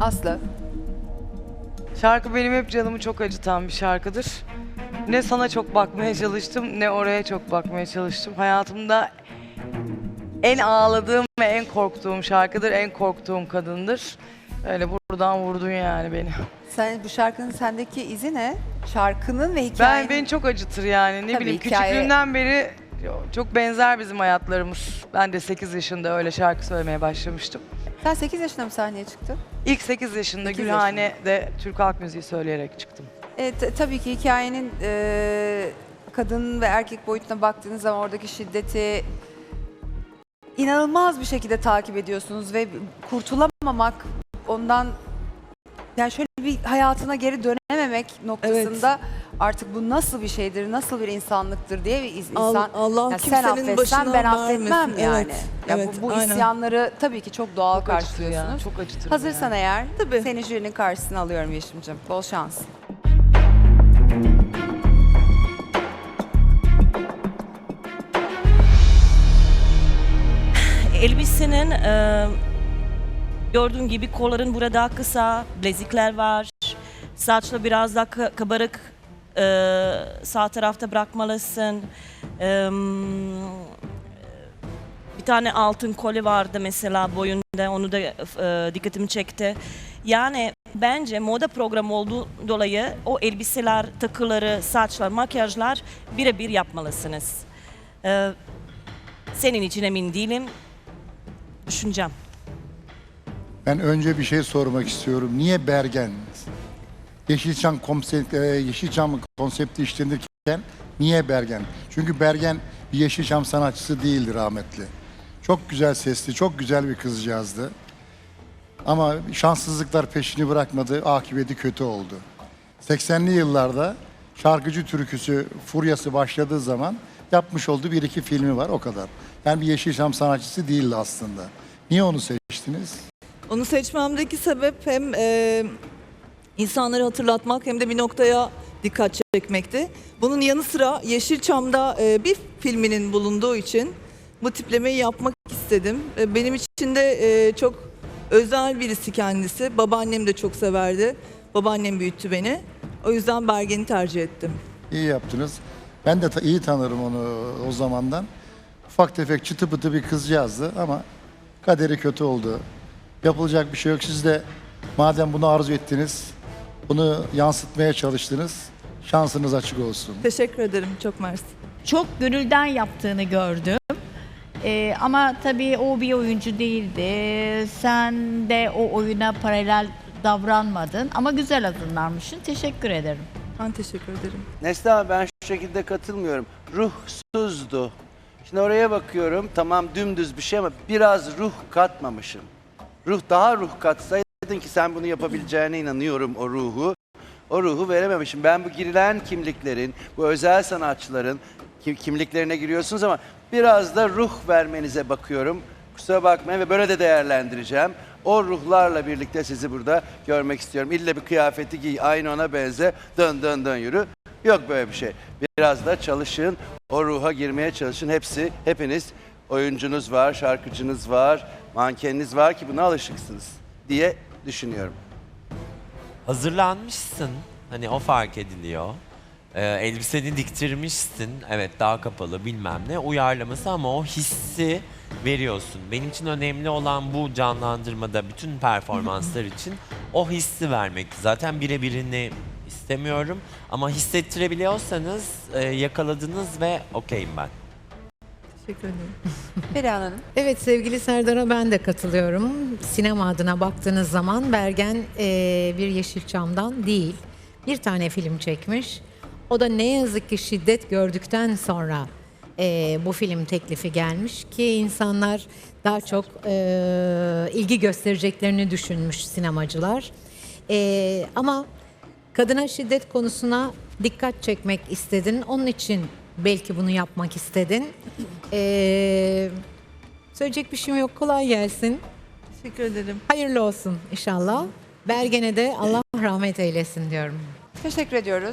Aslı. Şarkı benim hep canımı çok acıtan bir şarkıdır. Ne sana çok bakmaya çalıştım ne oraya çok bakmaya çalıştım. Hayatımda en ağladığım ve en korktuğum şarkıdır, en korktuğum kadındır. Öyle buradan vurdun yani beni. Sen bu şarkının sendeki izi ne? Şarkının ve hikayenin. Ben beni çok acıtır yani. Ne Tabii, bileyim hikaye- küçüklüğümden beri çok benzer bizim hayatlarımız. Ben de 8 yaşında öyle şarkı söylemeye başlamıştım. Sen 8 yaşında mı sahneye çıktın? İlk 8 yaşında Gülhane'de Türk halk müziği söyleyerek çıktım. E, t- tabii ki hikayenin e, kadın ve erkek boyutuna baktığınız zaman oradaki şiddeti inanılmaz bir şekilde takip ediyorsunuz ve kurtulamamak ondan yani şöyle bir hayatına geri dönememek noktasında artık bu nasıl bir şeydir, nasıl bir insanlıktır diye bir insan Allah ya sen kimsenin affetsen başına ben affetmem vermesin. yani. Evet, Ya evet, bu, bu aynen. isyanları tabii ki çok doğal Çok acıtır ya, karşılıyorsunuz. çok acıtır. Hazırsan eğer Tabii. seni jürinin karşısına alıyorum Yeşim'cim. Bol şans. Elbisenin e, gördüğün gibi kolların burada kısa, bilezikler var. Saçla biraz daha ka- kabarık e, sağ tarafta bırakmalısın. E, bir tane altın kolye vardı mesela boyunda onu da e, dikkatimi çekti. Yani bence moda programı olduğu dolayı o elbiseler, takıları, saçlar, makyajlar birebir yapmalısınız. E, senin için emin değilim. Düşüneceğim. Ben önce bir şey sormak istiyorum. Niye Bergen? Yeşilçam konsept, e, Yeşilçam konsepti işlenirken niye Bergen? Çünkü Bergen bir Yeşilçam sanatçısı değildi rahmetli. Çok güzel sesli, çok güzel bir kızcağızdı. Ama şanssızlıklar peşini bırakmadı, akıbeti kötü oldu. 80'li yıllarda şarkıcı türküsü furyası başladığı zaman yapmış olduğu bir iki filmi var o kadar. Yani bir Yeşilçam sanatçısı değildi aslında. Niye onu seçtiniz? Onu seçmemdeki sebep hem e, insanları hatırlatmak hem de bir noktaya dikkat çekmekti. Bunun yanı sıra Yeşilçam'da e, bir filminin bulunduğu için bu tiplemeyi yapmak istedim. E, benim için de e, çok özel birisi kendisi. Babaannem de çok severdi. Babaannem büyüttü beni. O yüzden Bergen'i tercih ettim. İyi yaptınız. Ben de ta- iyi tanırım onu o zamandan. Ufak tefek çıtı pıtı bir kızcağızdı ama kaderi kötü oldu. Yapılacak bir şey yok. Siz de madem bunu arzu ettiniz, bunu yansıtmaya çalıştınız. Şansınız açık olsun. Teşekkür ederim. Çok mersi. çok gönülden yaptığını gördüm. Ee, ama tabii o bir oyuncu değildi. Sen de o oyuna paralel davranmadın ama güzel adımlarmışsın. Teşekkür ederim. Ben teşekkür ederim. Neslihan ben şu şekilde katılmıyorum. Ruhsuzdu. Şimdi oraya bakıyorum tamam dümdüz bir şey ama biraz ruh katmamışım. Ruh daha ruh katsaydın ki sen bunu yapabileceğine inanıyorum o ruhu. O ruhu verememişim. Ben bu girilen kimliklerin, bu özel sanatçıların kim- kimliklerine giriyorsunuz ama biraz da ruh vermenize bakıyorum. Kusura bakmayın ve böyle de değerlendireceğim. O ruhlarla birlikte sizi burada görmek istiyorum. İlle bir kıyafeti giy, aynı ona benze, dön dön dön yürü. Yok böyle bir şey. Biraz da çalışın, o ruha girmeye çalışın. Hepsi, hepiniz oyuncunuz var, şarkıcınız var, mankeniniz var ki buna alışıksınız diye düşünüyorum. hazırlanmışsın. Hani o fark ediliyor. Ee, elbiseni diktirmişsin. Evet daha kapalı bilmem ne uyarlaması ama o hissi veriyorsun. Benim için önemli olan bu canlandırmada bütün performanslar için o hissi vermek. Zaten birebirini istemiyorum ama hissettirebiliyorsanız e, yakaladınız ve okeyim ben. Teşekkür ederim. Perihan Hanım. Evet sevgili Serdar'a ben de katılıyorum. Sinema adına baktığınız zaman Bergen eee, bir Yeşilçam'dan değil. Bir tane film çekmiş. O da ne yazık ki şiddet gördükten sonra eee, bu film teklifi gelmiş ki insanlar daha çok eee, ilgi göstereceklerini düşünmüş sinemacılar. Eee, ama kadına şiddet konusuna dikkat çekmek istedin. Onun için belki bunu yapmak istedin. Eee Söyleyecek bir şeyim yok. Kolay gelsin. Teşekkür ederim. Hayırlı olsun inşallah. Bergen'e de Allah rahmet eylesin diyorum. Teşekkür ediyoruz.